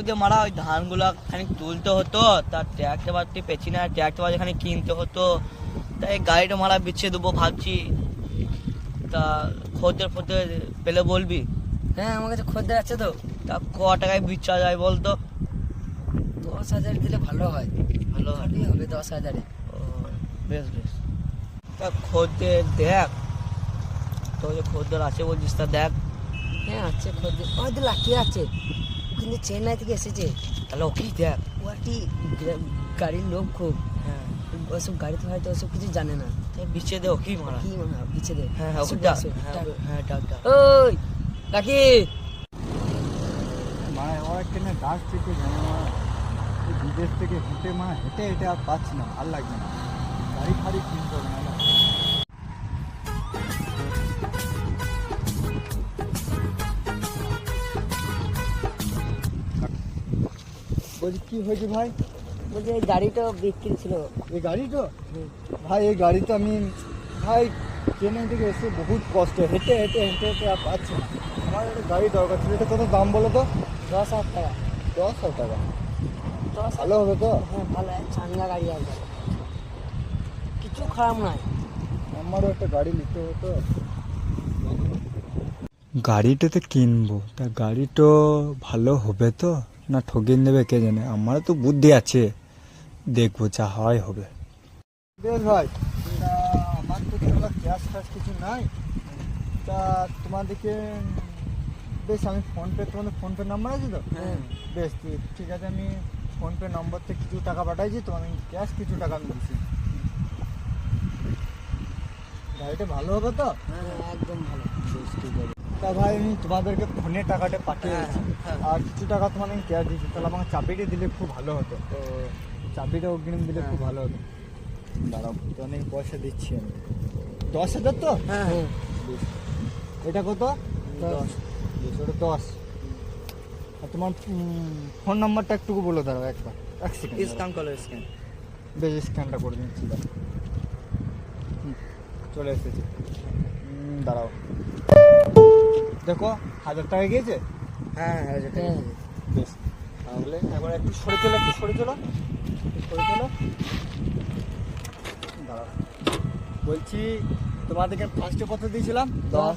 ওই যে মারা ওই ধানগুলো খানিক তুলতে হতো তার ট্র্যাক্টর বাড়তে পেছি না ট্র্যাক্টর বাড়ি খানিক কিনতে হতো। তাই গাড়িটা মারা বিছিয়ে দেবো ভাবছি। তা খদ্দের ফদ্দের পেলে বলবি? হ্যাঁ আমার কাছে খদ্দের আছে তো। তা ক টাকায় বিচ্ছা যায় বলতো? দশ হাজার দিলে ভালো হয়। ভালো হয় হবে দশ হাজারে। ও, বেশ বেশ। তা খদ্দের দেখ। তো যে খদ্দের আছে বলছিস তা দেখ। হ্যাঁ আছে খদ্দের। হয়তো লাকি আছে। কিন্তু চেন্নাই থেকে এসেছে। তাহলে ওকেই দেখ। ও একটি গাড়ির লোক খুব। হ্যাঁ। ওসব গাড়িতে হয়তো ওসব কিছু জানে না। তাই দে ওকেই মারা। কি মনে হয় দে। হ্যাঁ হ্যাঁ ওকে ডাক। হ্যাঁ, ডাক। হ্যাঁ ডাক ডাক। ওই লাকি মানে ওরা কেনে ডাক থেকে জানে না এই বিদেশ থেকে হেঁটে মানে হেঁটে হেঁটে আর পাচ্ছি না আর লাগবে না। গাড়ি ফাড়ি কিনতে হবে না। বলছি কি হয়েছে ভাই? বলছি এই গাড়িটা বিক্রি ছিল। এই গাড়ি তো ভাই এই গাড়ি তো আমি ভাই চেন্নাই থেকে এসে বহুত কষ্ট হেঁটে হেঁটে হেঁটে হেঁটে আর পাচ্ছি না। আমার একটা গাড়ি দরকার ছিল এটা কত দাম বলো তো? দশ হাজার টাকা। দশ হাজার টাকা? দশ ভালো হবে তো? হ্যাঁ ভালো চাঙ্গা গাড়ি আছে। কিছু খারাপ নয় আমারও একটা গাড়ি নিতে হতো। গাড়িটা তো কিনবো। তা গাড়িটা ভালো হবে তো? না ঠকিয়ে নেবে কে জানে? আমারও তো বুদ্ধি আছে। দেখব যা হয় হবে। বেশ ভাই আমার তো কোনো ক্যাশ ফ্যাশ কিছু নাই। তা তোমাদেরকে বেশ আমি ফোনপে তোমাদের ফোনপে নাম্বার আছে তো? হ্যাঁ। বেশ ঠিক- আছে আমি ফোনপে নম্বর থেকে কিছু টাকা পাঠাইছি তো আমি ক্যাশ কিছু টাকা আমি দিচ্ছি গাড়িটা ভালো হবে তো? হ্যাঁ একদম ভালো। বেশ ঠিক আছে। তা ভাই আমি তোমাদেরকে ফোনে টাকাটা পাঠিয়ে হ্যাঁ, দিচ্ছি হ্যাঁ। আর কিছু টাকা তোমাদের আমি ক্যাশ দিচ্ছি তাহলে আমাকে চাবিটা দিলে খুব ভালো হতো। তো চাবিটা অগ্রিম দিলে খুব ভালো হতো। দাঁড়াও তো অনেক পয়সা দিচ্ছি আমি। দশ হাজার তো? হ্যাঁ। হ্যাঁ এটা কত? দশ। ওটা দশ। আর তোমার ফোন নাম্বারটা একটু বলে দাঁড়াও একবার। এক সেকেন্ড স্ক্যান করো স্ক্যান। বেশ স্ক্যানটা করে দিচ্ছি চলে এসেছে। দাঁড়াও। দেখো হাজার টাকা গিয়েছে? হ্যাঁ হাজার টাকা। হ্যাঁ। বেশ তাহলে একবার একটু সরে চলো একটু সরে চলো সরে চলো। দাঁড়াও। বলছি তোমাদেরকে ফার্স্টে কত দিয়েছিলাম দশ।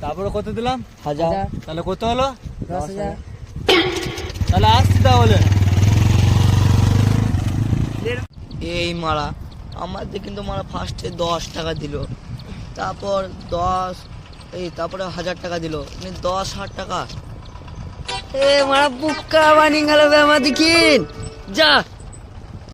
তারপরে কত দিলাম? হাজার। হাজার। তাহলে কত হলো? দশ হাজার। তাহলে আসছি তাহলে। এই মারা আমাদের কিন্তু মারা ফার্স্টে দশ টাকা দিল। তারপর দশ এই তারপরে হাজার টাকা দিল। মানে দশ হাজার টাকা। এ, মারা বুক্কা বানিয়ে গেল আমার দেখিন যা